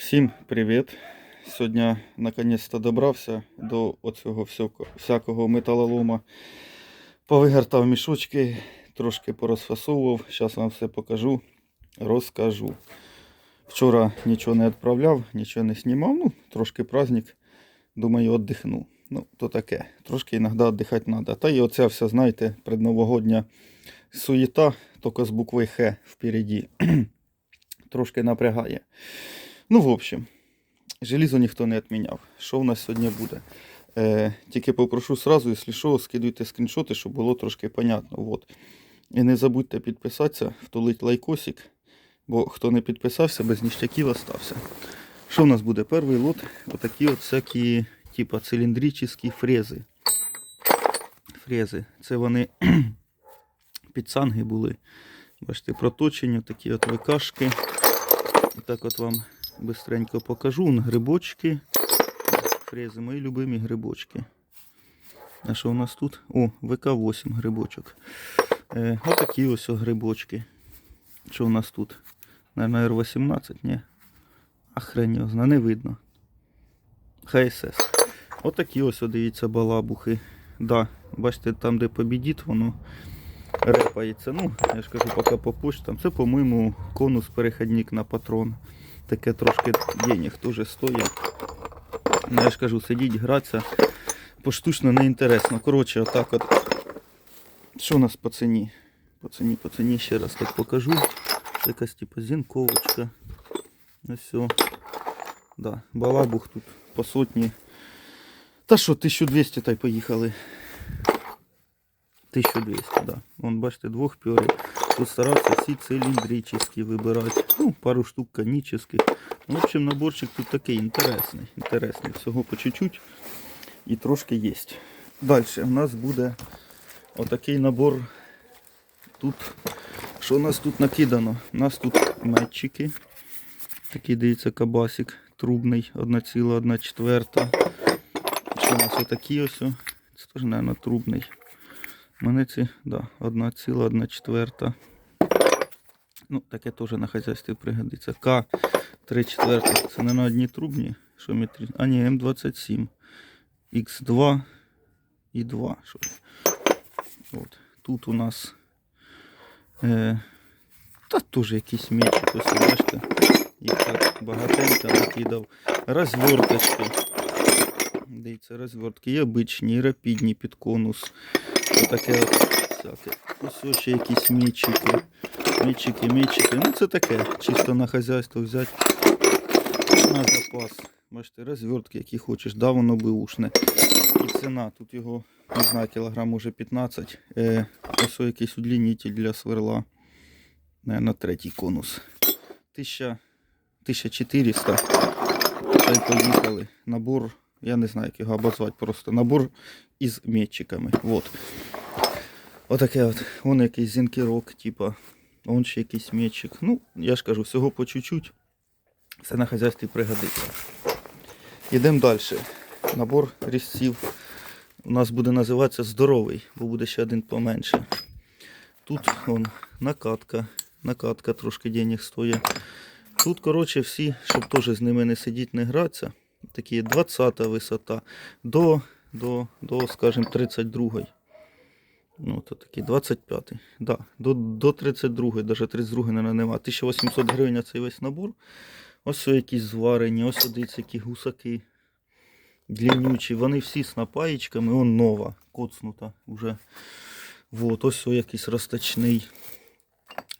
Всім привіт! Сьогодні наконець-то добрався до оцього всяко- всякого металолома. Повигортав мішочки, трошки порозфасовував. Зараз вам все покажу, розкажу. Вчора нічого не відправляв, нічого не знімав. Ну, трошки праздник. Думаю, віддихну. Ну, то таке. Трошки іноді віддихати треба. Та і оця вся, знаєте, предновогодня суєта, тільки з букви Х впереді. Трошки напрягає. Ну, в общем, желізо ніхто не відміняв. Що в нас сьогодні буде? Е, тільки попрошу сразу, якщо що, скидуйте скріншоти, щоб було трошки понятно. Вот. І не забудьте підписатися, втулить лайкосик, бо хто не підписався, без ніштяків остався. Що в нас буде? Перший лот, отакі от всякі, типа циліндричні фрези. Фрези. Це вони під санги були. Бачите, проточені, такі от викашки. І так от вам быстренько покажу. Грибочки. Фрези, мої любимі грибочки. А що у нас тут? О, ВК-8 грибочок. Е, отакі ось грибочки. Що у нас тут? Наверное, R18, ні? Зна, не видно. ХСС. Отакі ось, дивіться, балабухи. Да, бачите, там, де побідіт, воно репається. Ну, я ж кажу, поки по почтам. Це, по-моєму, конус перехідник на патрон. Таке трошки денег теж стоїть. Ну, я ж кажу, сидіть, гратися поштучно не інтересно. Коротше, отак от. Що у нас по ціні? По ціні, по ціні ще раз так покажу. Якась типу зінковочка. Ось все. Да, балабух тут по сотні. Та що, 1200 та й поїхали. 1200, да. Вон, бачите, двох пьорів. Тут старався всі циліндричні вибирати. Ну, пару штук конічних. В общем, наборчик тут такий інтересний. Інтересний. Всього по чуть-чуть і трошки є. Далі у нас буде отакий набор. Тут, що у нас тут накидано? У нас тут метчики. Такий, дивіться, кабасик трубний, 1,1 четверта. Що у нас отакі ось? Це теж, мабуть, трубний. Мене ці, да, 1,1 четверта. Ну, таке теж на хазяйстві пригодиться. К 3 четверти. Це не на одні трубні. Що метрі... А ні, М27. Х2 і 2. Що? От. Тут у нас е, та теж якийсь мечик, ось бачите. Їх так багатенько накидав. Розверточки. Дивіться, розвертки. І обичні, і рапідні під конус. Отаке от всяке. Ось ось ще якісь мічики. Мічики, мічики. Ну це таке. Чисто на хазяйство взяти на запас. Бачите, розвертки, які хочеш. Да, воно беушне. І ціна. Тут його, не знаю, кілограм може 15. Е, ось якийсь удлінитель для сверла. На третій конус. 1000, 1400. Та й поїхали. Набор, я не знаю, як його обозвати просто. Набор із метчиками. Вот. Отаке от. Вон якийсь зінкерок, типа. Вон ще якийсь метчик. Ну, я ж кажу, всього по чуть-чуть. Все на хазяйстві пригодиться. Йдемо далі. Набор різців у нас буде називатися здоровий, бо буде ще один поменше. Тут вон, накатка. Накатка трошки денег стоїть. Тут, коротше, всі, щоб теж з ними не сидіти, не гратися. Такі 20 висота до, до, до скажімо, 32. Ну, то такі 25. Да, до, до 32, навіть 32 не нема. 1800 гривень цей весь набор. Ось якісь зварені, ось дивіться, які гусаки длиннючі. Вони всі з напаєчками, он нова, коцнута вже. Вот, ось о якийсь розточний,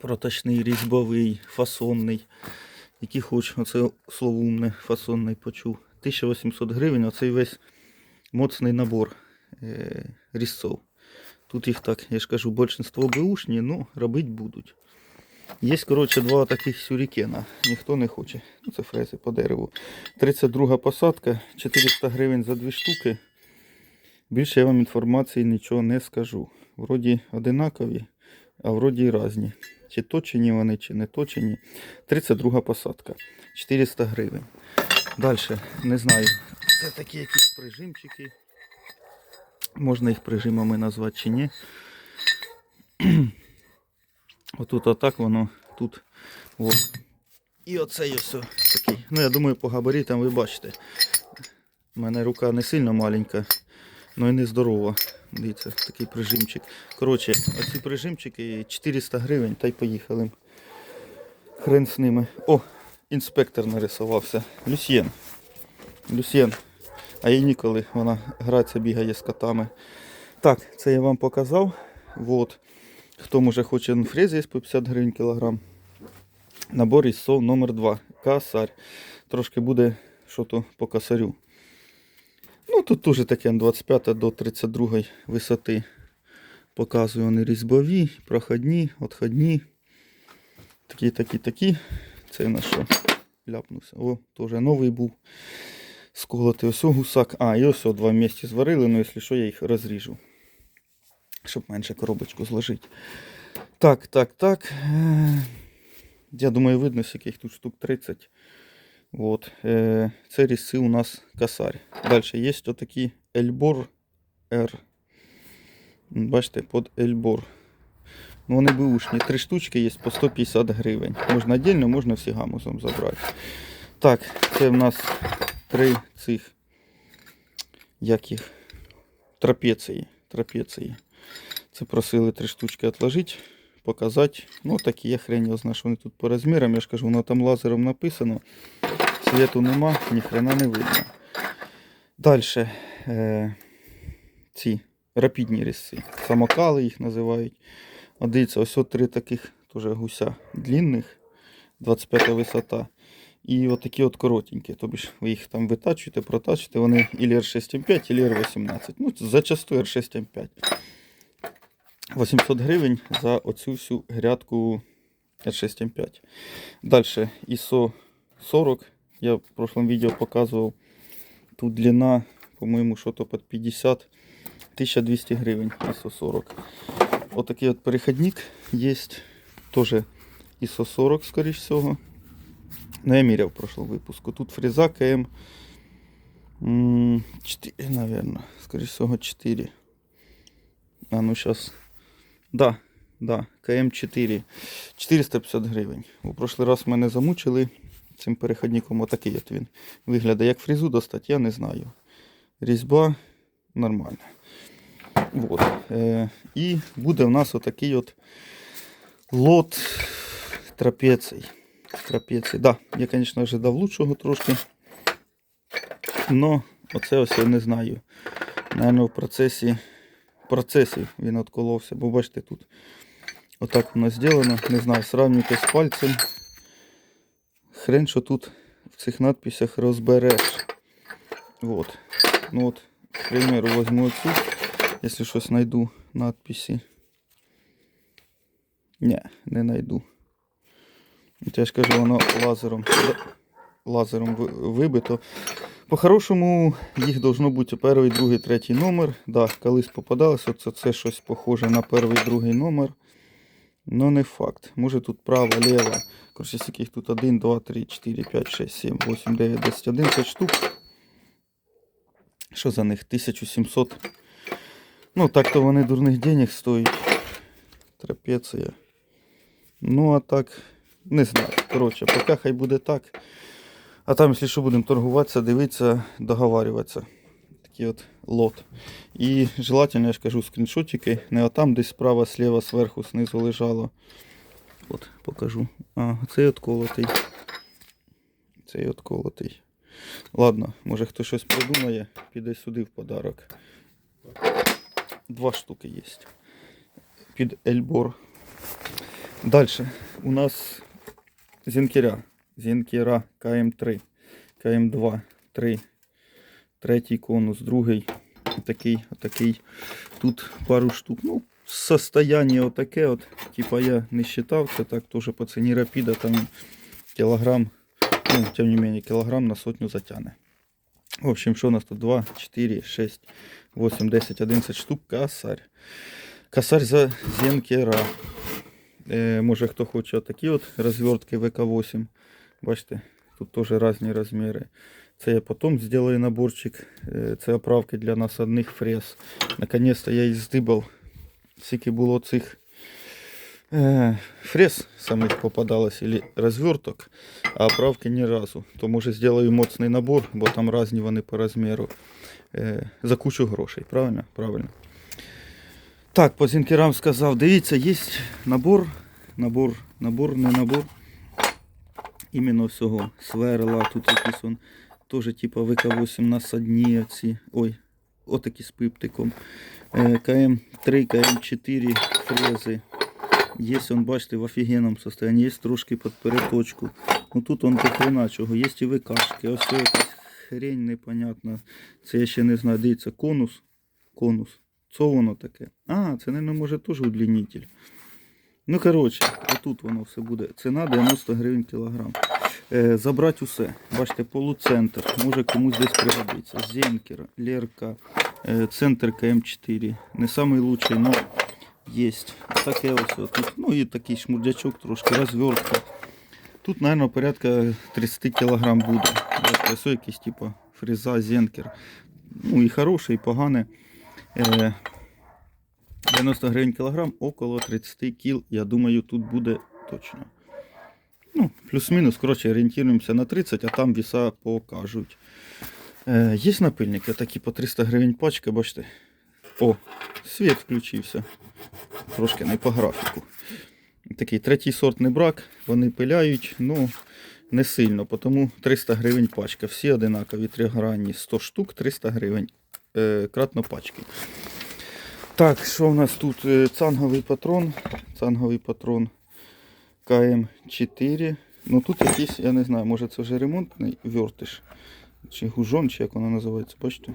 проточний, різьбовий, фасонний. Який хоч, оце слово умне, фасонний почув. 1800 гривень, оцей весь моцний набор е, різцов. Тут їх так, я ж кажу, більшинство беушні, ну, робити будуть. Є, коротше, два таких сюрікена. Ніхто не хоче. Ну, це фрези по дереву. 32 посадка, 400 гривень за дві штуки. Більше я вам інформації нічого не скажу. Вроді одинакові, а вроді і різні. Чи точені вони, чи не точені. 32 посадка. 400 гривень. Далі, не знаю. Це такі якісь прижимчики. Можна їх прижимами назвати чи ні. Отут отак воно тут. О, І оцей ось такий. Ну, я думаю, по габаритам ви бачите. У мене рука не сильно маленька, але і не здорова. Дивіться, такий прижимчик. Коротше, оці прижимчики 400 гривень, та й поїхали. Хрен з ними. О, інспектор нарисувався. Люсьєн. Люсьєн. А їй ніколи, вона грається, бігає з котами. Так, це я вам показав. Вот. Хто може хоче є по 50 гривень кілограм. Набор із сов номер 2 Касарь. Трошки буде що то по косарю. Ну, тут теж таке 25 до 32 висоти. Показую вони різьбові, проходні, отходні. Такі, такі, такі. Це на що? Ляпнувся. О, теж новий був. Сколотий ось гусак. А, і ось два місці зварили, ну якщо що, я їх розріжу. Щоб менше коробочку зложити. Так, так, так. Е, Я думаю, видно, з яких тут штук 30. Вот. Е, Це різці у нас косарь. Далі є отакі Ельбор R. Бачите, під Ельбор. Ну, вони бушні. Три штучки є по 150 гривень. Можна отдельно, можна всі гамузом забрати. Так, це в нас три цих. Як їх? Трапеції. Трапеції. Це просили три штучки відложити, показати. Ну, такі я хрень його знаю, що вони тут по розмірам. Я ж кажу, воно там лазером написано. Світу нема, ні хрена не видно. Далі е, ці рапідні різці. Самокали їх називають. От дивіться, ось от три таких гуся длинних, 25 висота. І от такі от коротенькі. Тобі ж ви їх там витачуєте, протачуєте, вони ілі R6M5, ілі R18. Ну, зачасту R6M5. 800 гривень за оцю всю грядку R6M5. Далі ISO 40. Я в прошлом відео показував. Тут длина, по-моєму, що то під 50. 1200 гривень ISO 40. Отакий от переходник є. Теж ISO 40, скоріш всього. Ну, я міряв в прошлом випуску. Тут фреза КМ 4, наверное. Скоріш всього 4. А ну сейчас. Да, да, КМ4. 450 гривень. У прошлий раз мене замучили цим переходником. Отакий от він. Виглядає як фрезу достати, я не знаю. Різьба нормальна. Вот. Е, і буде в нас отакий от лот трапецій. Трапецій. Да, я, звісно, ожидав лучшого трошки. Но оце ось я не знаю. Наверно, в процесі, процесі він отколовся. Бо бачите, тут отак воно зроблено. Не знаю, сравнюйте з пальцем. Хрен, що тут в цих надписях розбереш. Вот. Ну от, к примеру, возьму оцю, якщо щось знайду надписи. Ні, не знайду. Я ж кажу, воно лазером, лазером вибито. По-хорошому їх должно бути перший, другий, третій номер. Да, колись попадалося, це, це щось похоже на перший, другий номер. Но не факт. Може тут право, лево. Коротше, їх тут 1, 2, 3, 4, 5, 6, 7, 8, 9, 10, 11 штук. Що за них? 1700. Ну, так-то вони дурних денег стоять. Трапеція. Ну, а так, не знаю. Коротше, поки хай буде так. А там, якщо що, будемо торгуватися, дивитися, договарюватися. Такий от лот. І желательно, я ж кажу, скріншотики. Не отам десь справа, слева, зверху, знизу лежало. От, покажу. А, цей отколотий. Цей отколотий. Ладно, може хто щось придумає, піде сюди в подарок. Два штуки є. Під Ельбор. Далі. У нас зінкера. Зінкера КМ3, КМ2, 3, третій конус, другий, такий, отакий. Тут пару штук. Ну, состояние отаке, от, типа я не считав, це так теж по ціні рапіда, там кілограм, ну, тим не менее, кілограм на сотню затягне. В общем, що у нас тут 2, 4, 6, 8, 10, 11 штук. Косарь. Косарь за зенкера. Е, може хто хоче такі от розвертки ВК-8. Бачите, тут теж різні розміри. Це я потім зроблю наборчик. Е, Це оправки для насадних фрез. Наконец-то я їх здибав. Скільки було цих Е, фрез саме попадалось, или розверток, а оправки ні разу. То може зроблю моцний набор, бо там різні вони по розміру. За кучу грошей, правильно? Правильно. Так, по зінкерам сказав, дивіться, є набор, набор, набор, не набор. Іменно всього. Сверла, тут якісь он, теж типа ВК-8 насадні оці. Ой, отакі з пиптиком. Е, КМ3, КМ4 фрези. Є, он, бачите, в офігенному состоянии, є трошки під переточку. Ну тут он хрена чого, є і ВКшки. Ось якась хрень непонятна. Це я ще не знаю, дивіться, конус. Конус. Що воно таке? А, це, не може теж удлінитель. Ну, коротше, отут воно все буде. Ціна 90 гривень кілограм. Е, забрати усе. Бачите, полуцентр. Може комусь десь пригодиться. Зенкер, Лерка, е, центр КМ4. Не лучший, но есть. Таке ось тут. Ну і такий шмурдячок трошки, розвертка. Тут, мабуть, порядка 30 кг буде. Ось якийсь типу фреза, зенкер. Ну і хороше, і погане. Е, 90 гривень кілограм, около 30 кіл, я думаю, тут буде точно. Ну, плюс-мінус, коротше, орієнтуємося на 30, а там віса покажуть. Е, є напильники, такі по 300 гривень пачка, бачите. О, світ включився. Трошки не по графіку. Такий третій сорт не брак, вони пиляють, ну не сильно, тому 300 гривень пачка. Всі одинакові тригранні 100 штук, 300 гривень. Е, кратно пачки. Так, що в нас тут? Е, Цанговий патрон. Цанговий патрон КМ4. Ну тут якийсь, я не знаю, може це вже ремонтний вертиш. Чи гужон, чи як воно називається, бачите?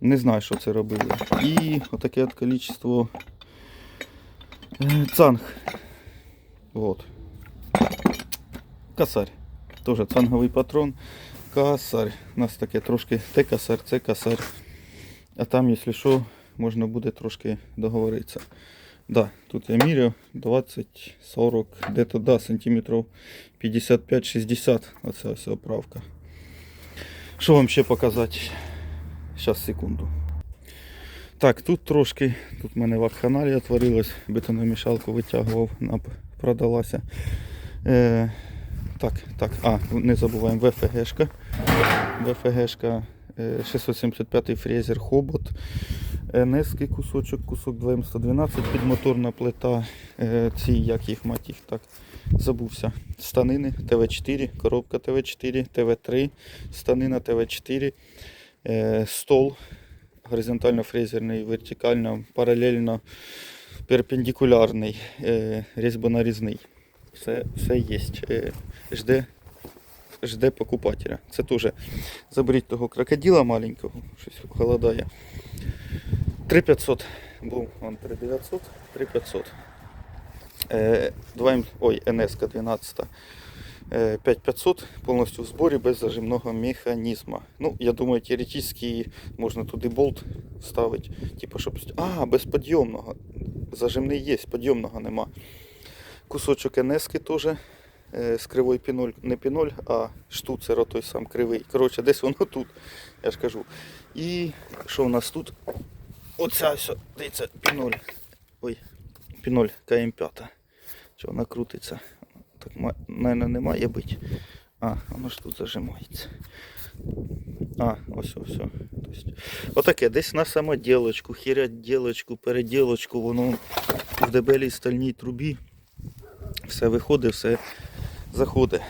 Не знаю, що це робили. І отаке от количество е, цанг. Вот. Косарь. Тоже цанговий патрон. Косарь. У нас таке трошки те косарь, це косарь. А там, якщо що, можна буде трошки договоритися. Да, тут я міряю 20, 40, де-то да, сантиметрів 55-60. Оце ось оправка. Що вам ще показати? Зараз, секунду. Так, тут трошки, тут в мене вакханалія творилась, бетономішалку витягував, вона продалася. Е, так, так, а, не забуваємо ВФГшка. ВФГшка е, 675 фрезер Хобот. НС кусочок, кусок 2М112, підмоторна плита, е, ці, як їх мать їх так, забувся. Станини ТВ4, коробка ТВ4, ТВ3, станина ТВ4, е, стол горизонтально-фрезерний, вертикально, паралельно перпендикулярний, е, різьбонарізний. Все, все є. Е, жде, жде покупателя. Це теж заберіть того крокодила маленького, щось голодає. 3500 був, он 3900, 3500. Е, 2, ой, НС 12. Е, 5500 повністю в зборі без зажимного механізму. Ну, я думаю, теоретично можна туди болт ставити, типу, щоб... А, без підйомного. Зажимний є, підйомного нема. Кусочок НС теж е, з кривою піноль, не піноль, а штуцер, той сам кривий. Коротше, десь воно тут, я ж кажу. І що у нас тут? Оця ось, дивіться, піноль. Ой, піноль КМ5. Що вона крутиться? Так, мабуть, не має бути. А, воно ж тут зажимається. А, ось, ось. Тобто, отаке, десь на самоділочку, хіряділочку, переділочку, воно в дебелій стальній трубі. Все виходить, все заходить.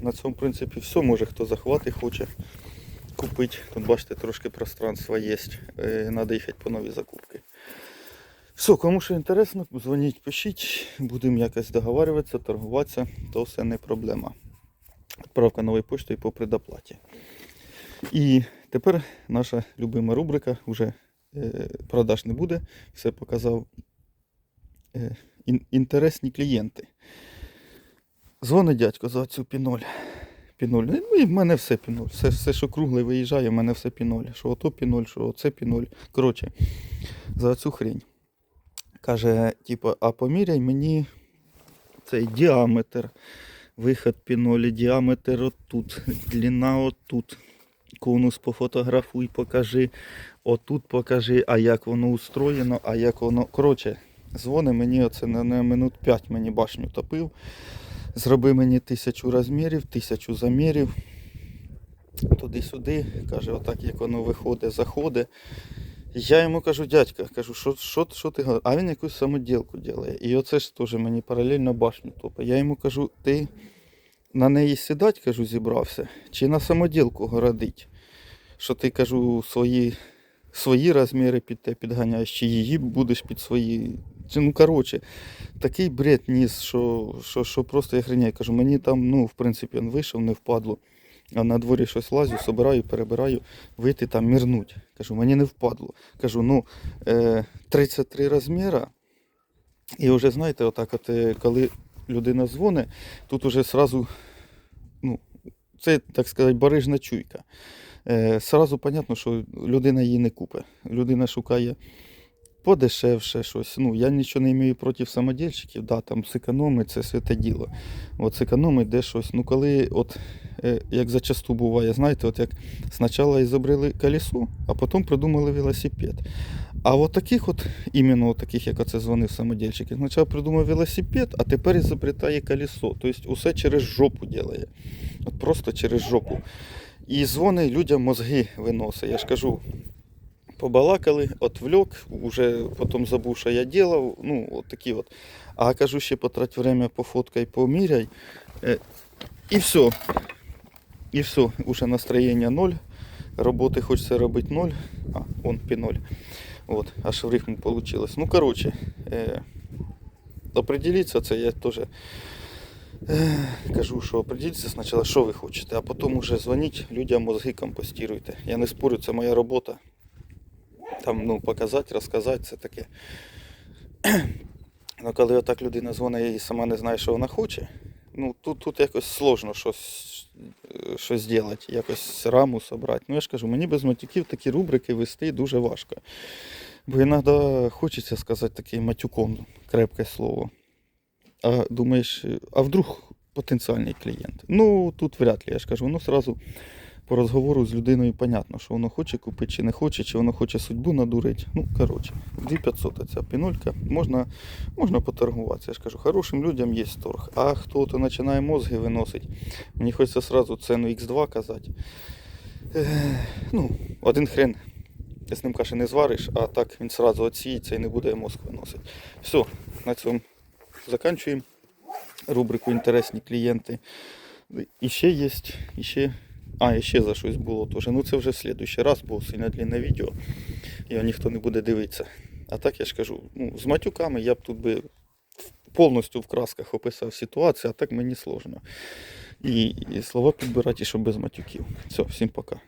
На цьому, в принципі, все. Може хто захвати хоче купити. Тут бачите, трошки пространства є. Треба їхати по нові закупки. Все, кому що інтересно, дзвоніть, пишіть, будемо якось договарюватися, торгуватися, то все не проблема. Відправка нової почти по предоплаті. І тепер наша любима рубрика вже е, продаж не буде. Все показав е, ін- інтересні клієнти. Дзвонить дядько за цю піноль. Піноль. Ну і в мене все піноль. Все, все, що кругле виїжджає, в мене все піноль. Що ото піноль, що оце піноль. Коротше, за цю хрень. Каже, типу, а поміряй мені цей діаметр. Виход пінолі, діаметр отут, длина отут. Конус пофотографуй, покажи, отут покажи, а як воно устроєно, а як воно. Коротше, Дзвони мені оце на, на минут 5 мені башню топив. Зроби мені тисячу розмірів, тисячу замірів. Туди-сюди. Каже, отак як воно виходить, заходить. Я йому кажу, дядька, кажу, що, що, що ти говориш? А він якусь самоділку робить. І оце ж теж мені паралельно башню топить. Я йому кажу, ти на неї сідать, кажу, зібрався, чи на самоділку городить? Що ти кажу, свої, свої розміри під те підганяєш, чи її будеш під свої. Ну, коротше, такий бред ніс, що, що, що просто я хреняю. Кажу, мені там, ну, в принципі, він вийшов, не впадло. А на дворі щось лазю, собираю, перебираю, вийти там мірнуть. Кажу, мені не впадло. Кажу, ну, е, 33 розміра. І вже знаєте, отак, от, е, коли людина дзвонить, тут уже сразу, ну, це, так сказати, барижна чуйка. Е, сразу понятно, що людина її не купить. Людина шукає подешевше щось. Ну, я нічого не маю проти самодільщиків, да, там зекономи це святе діло. От зекономить де щось. Ну, коли, от, е, як зачасту буває, знаєте, от як спочатку ізобрели колесо, а потім придумали велосипед. А от таких от, іменно от таких, як оце дзвонив самодільщик, спочатку придумав велосипед, а тепер ізобретає колесо. Тобто усе через жопу ділає. От просто через жопу. І дзвони людям мозги виносить. Я ж кажу, побалакали, отвлек, уже потім забув, що я делав. Ну, от такі от. А кажу, ще потрать время, пофоткай, поміряй. І все. І все, уже настроєння ноль. Роботи хочеться робити ноль. А, он пі ноль. От, аж в рифму вийшло. Ну, коротше, е, определіться, це я теж е, кажу, що определіться спочатку, що ви хочете, а потім уже дзвоніть людям мозги компостируйте. Я не спорю, це моя робота. Там, ну, показати, розказати, це таке. Ну, коли отак людина дзвонить і сама не знає, що вона хоче, ну тут, тут якось сложно щось, е, щось зробити, якось раму собрати. Ну я ж кажу, мені без матюків такі рубрики вести дуже важко. Бо іноді хочеться сказати таким матюком крепке слово. А думаєш, а вдруг потенціальний клієнт? Ну, тут вряд ли, я ж кажу, воно сразу по розговору з людиною понятно, що воно хоче купити чи не хоче, чи воно хоче судьбу надурити. Ну, коротше, 2500 ця пінулька, можна, можна поторгуватися. Я ж кажу, хорошим людям є торг. А хто то починає мозги виносить, мені хочеться сразу ціну X2 казати. Ну, один хрен. Ти з ним каші не звариш, а так він сразу оціється і не буде мозг виносити. Все, на цьому закінчуємо рубрику Інтересні клієнти. І ще є, і ще. А, і ще за щось було теж. Ну це вже в следующий раз, бо сильно длинне відео. Його ніхто не буде дивитися. А так я ж кажу, ну, з матюками я б тут би повністю в красках описав ситуацію, а так мені сложно. І, і слова підбирати, і щоб без матюків. Все, всім пока.